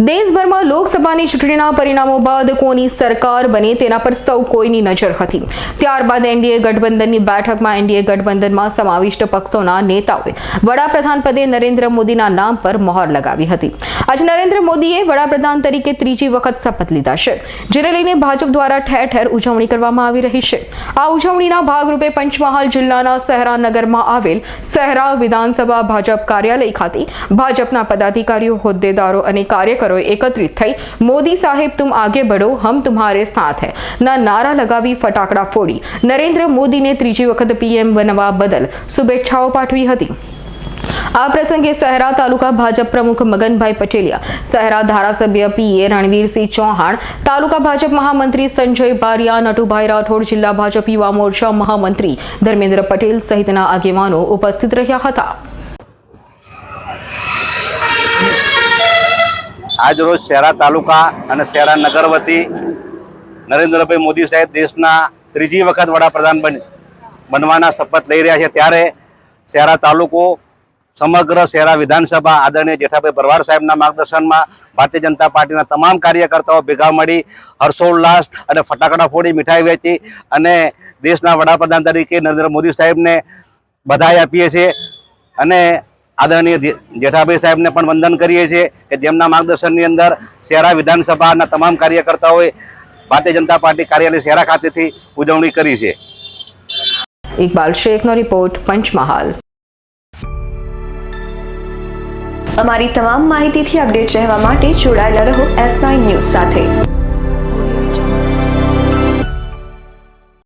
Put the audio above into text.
દેશભરમાં લોકસભાની ચૂંટણીના પરિણામો બાદ કોની સરકાર બને તેના પર સૌ કોઈની નજર હતી. ત્યારબાદ એનડીએ ગઠબંધનની બેઠકમાં એનડીએ ગઠબંધનમાં સમાવિષ્ટ પક્ષોના નેતાઓએ વડાપ્રધાન પદે નરેન્દ્ર મોદીના નામ પર મહોર લગાવી હતી. આજે નરેન્દ્ર મોદીએ વડાપ્રધાન તરીકે ત્રીજી વખત શપથ લીધા છે, જેને લઈને ભાજપ દ્વારા ઠેર ઠેર ઉજવણી કરવામાં આવી રહી છે. આ ઉજવણીના ભાગરૂપે પંચમહાલ જિલ્લાના સહેરા નગરમાં આવેલ સહેરા વિધાનસભા ભાજપ કાર્યાલય ખાતે ભાજપના પદાધિકારીઓ હોદ્દેદારો અને કાર્યકરોએ એકત્રિત થઈ મોદી સાહેબ તુમ આગે બઢો હમ તુમ્હારે સાથ હૈ ના નારા લગાવી ફટાકડા ફોડી નરેન્દ્ર મોદીને ત્રીજી વખત પીએમ બનવા બદલ શુભેચ્છાઓ પાઠવી હતી આ પ્રસંગે સહેરા તાલુકા ભાજપ પ્રમુખ મગનભાઈ પટેલિયા સહેરા ધારાસભ્ય પીએ રણવીરસિંહ ચૌહાણ તાલુકા ભાજપ મહામંત્રી સંજય બારિયા નટુભાઈ રાઠોડ જિલ્લા ભાજપ યુવા મોરચા મહામંત્રી ધર્મેન્દ્ર પટેલ સહિતના આગેવાનો ઉપસ્થિત રહ્યા હતા આજરોજ શહેરા તાલુકા અને શહેરા નગર વતી નરેન્દ્રભાઈ મોદી સાહેબ દેશના ત્રીજી વખત વડાપ્રધાન બન, બનવાના શપથ લઈ રહ્યા છે. ત્યારે શહેરા તાલુકો સમગ્ર શહેરા વિધાનસભા આદરણીય જેઠાભાઈ ભરવાડ સાહેબના માર્ગદર્શનમાં ભારતીય જનતા પાર્ટીના તમામ કાર્યકર્તાઓ ભેગા મળી હર્ષોલ્લાસ અને ફટાકડા ફોડી મીઠાઈ વેચી અને દેશના વડાપ્રધાન તરીકે નરેન્દ્ર મોદી સાહેબને બધાઈ આપીએ છીએ. અને આદરણીય જેઠાભાઈ સાહેબને પણ વંદન કરીએ છીએ કે જેમના માર્ગદર્શનની અંદર શહેરા વિધાનસભાના તમામ કાર્યકર્તાઓએ ભારતીય જનતા પાર્ટી કાર્યાલય શહેરા ખાતેથી ઉજવણી કરી છે. ઇકબાલ શેખનો રિપોર્ટ પંચમહાલ. અમારી તમામ માહિતીથી અપડેટ રહેવા માટે જોડાયેલા રહો એસ નાઇન ન્યૂઝ સાથે.